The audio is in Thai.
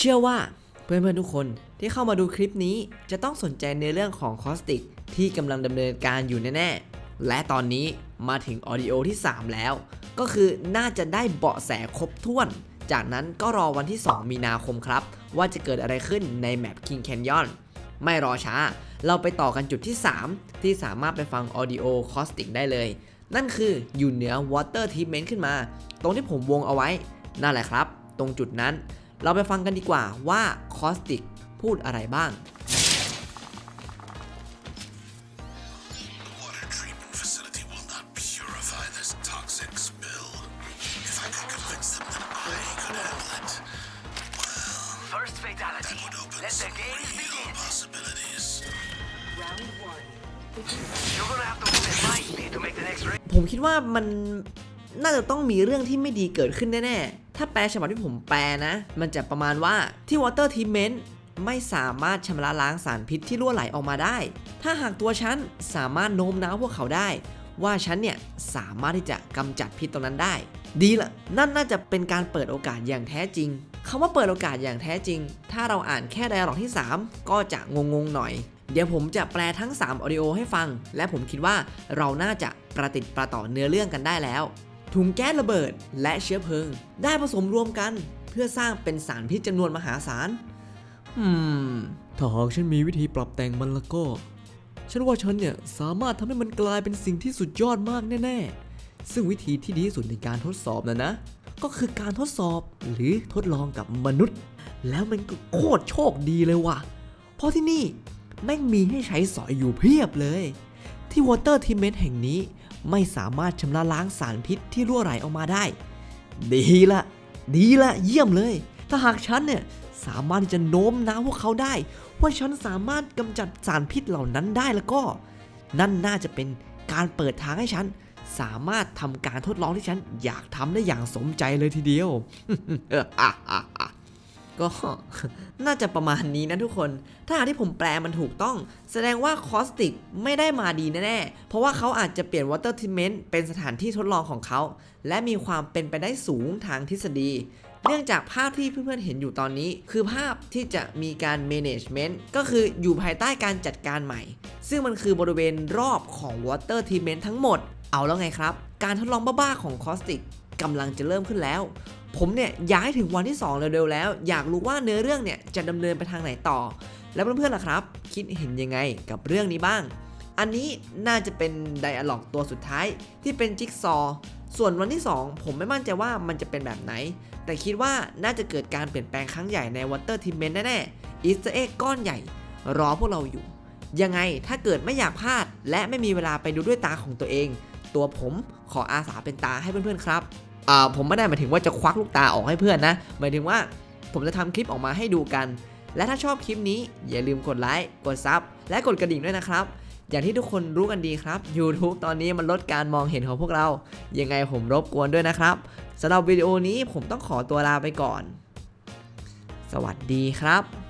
เชื่อว่าเพื่อนๆทุกคนที่เข้ามาดูคลิปนี้จะต้องสนใจในเรื่องของคอสติกที่กำลังดำเนินการอยู่แน่ๆ และตอนนี้มาถึงออดิโอที่ 3 แล้ว ก็คือน่าจะได้เบาะแสครบถ้วน จากนั้นก็รอวันที่ 2 มีนาคมครับ ว่าจะเกิดอะไรขึ้นในแมป King Canyon ไม่รอช้า เราไปต่อกันจุดที่ 3 ที่สามารถไปฟังออดิโอคอสติกได้เลย นั่นคืออยู่เหนือ Water Treatment ขึ้นมา ตรงที่ผมวงเอาไว้ นั่นแหละครับ ตรงจุดนั้น เราไปฟังกันดีกว่าว่าคอสติกพูดอะไรบ้าง water treatment facility will not purify this toxic spill. If I could convince them that I could handle it, First fatality. would open Let the some games real begin. possibilities. Round one. You're gonna have to move at my speed to make the next race. ผมคิดว่ามันน่าจะต้องมีเรื่องที่ไม่ดีเกิดขึ้นแน่ๆ ถ้าแปลฉบับที่ผมแปลนะ มันจะประมาณว่าที่ Water Treatment ไม่สามารถชำระล้างสารพิษที่รั่วไหลออกมาได้ ถ้าหากตัวฉันสามารถโน้มน้าวพวกเขาได้ ว่าฉันเนี่ยสามารถที่จะกำจัดพิษตรงนั้นได้ ดีละนั่นน่าจะเป็นการเปิดโอกาสอย่างแท้จริงคำว่าเปิดโอกาสอย่างแท้จริง ถ้าเราอ่านแค่ไดอะล็อกที่ 3 ก็จะงงๆหน่อย เดี๋ยวผมจะแปลทั้ง3ออดิโอให้ฟัง และผมคิดว่าเราน่าจะประติดประต่อเนื้อเรื่องกันได้แล้ว ถุงแก๊สระเบิด และเชื้อเพลิง ได้ผสมรวมกัน เพื่อสร้างเป็นสารพิษจำนวนมหาศาลอืม ถ้าหากฉันมีวิธีปรับแต่งมันแล้วก็ ฉันว่าฉันเนี่ยสามารถทำให้มันกลายเป็นสิ่งที่สุดยอดมากแน่ๆ ซึ่งวิธีที่ดีที่สุดในการทดสอบนะนะ ก็คือการทดสอบหรือทดลองกับมนุษย์ แล้วมันก็โคตรโชคดีเลยว่ะ เพราะที่นี่แม่งมีให้ใช้สอยอยู่เพียบเลย ที่ Water Treatment แห่งนี้ ไม่สามารถชำระล้างสารพิษที่รั่วไหลออกมาได้ ดีละ ดีละเยี่ยมเลย ถ้าหากฉันเนี่ยสามารถที่จะโน้มน้าวพวกเขาได้ ว่าฉันสามารถกำจัดสารพิษเหล่านั้นได้แล้วก็ นั่นน่าจะเป็นการเปิดทางให้ฉันสามารถทำการทดลองที่ฉันอยากทำได้อย่างสมใจเลยทีเดียว ก็น่าจะประมาณนี้นะทุกคน ถ้าหากที่ผมแปลมันถูกต้อง แสดงว่าคอสติกไม่ได้มาดีแน่ๆ เพราะว่าเขาอาจจะเปลี่ยน Water Treatment เป็นสถานที่ทดลองของเขา และมีความเป็นไปได้สูงทางทฤษฎี เนื่องจากภาพที่เพื่อนๆเห็นอยู่ตอนนี้ คือภาพที่จะมีการ management ก็คืออยู่ภายใต้การจัดการใหม่ ซึ่งมันคือบริเวณรอบของ Water Treatment ทั้งหมด เอาแล้วไงครับ การทดลองบ้าๆของคอสติก กำลังจะเริ่มขึ้นแล้ว ผมเนี่ยอยากให้ถึงวันที่ 2 เร็วๆแล้ว อยากรู้ว่าเนื้อเรื่องเนี่ยจะดำเนินไปทางไหนต่อ แล้วเพื่อนๆล่ะครับ คิดเห็นยังไงกับเรื่องนี้บ้าง อันนี้น่าจะเป็นไดอะล็อกตัวสุดท้ายที่เป็นจิ๊กซอว์ส่วนวันที่ 2 ผมไม่มั่นใจว่ามันจะเป็นแบบไหน แต่คิดว่าน่าจะเกิดการเปลี่ยนแปลงครั้งใหญ่ใน Water Treatment แน่ๆอีสเตอร์เอ็กก้อนใหญ่ รอพวกเราอยู่ ยังไงถ้าเกิดไม่อยากพลาด และไม่มีเวลาไปดูด้วยตาของตัวเอง ตัวผมขออาสาเป็นตาให้เพื่อนๆครับ ผมไม่ได้หมายถึงว่าจะควักลูกตาออกให้เพื่อนนะ หมายถึงว่าผมจะทำคลิปออกมาให้ดูกัน และถ้าชอบคลิปนี้อย่าลืมกดไลค์กดซับและกดกระดิ่งด้วยนะครับ อย่างที่ทุกคนรู้กันดีครับ YouTube ตอนนี้มันลดการมองเห็นของพวกเรา ยังไงผมรบกวนด้วยนะครับสำหรับวิดีโอนี้ผมต้องขอตัวลาไปก่อน สวัสดีครับ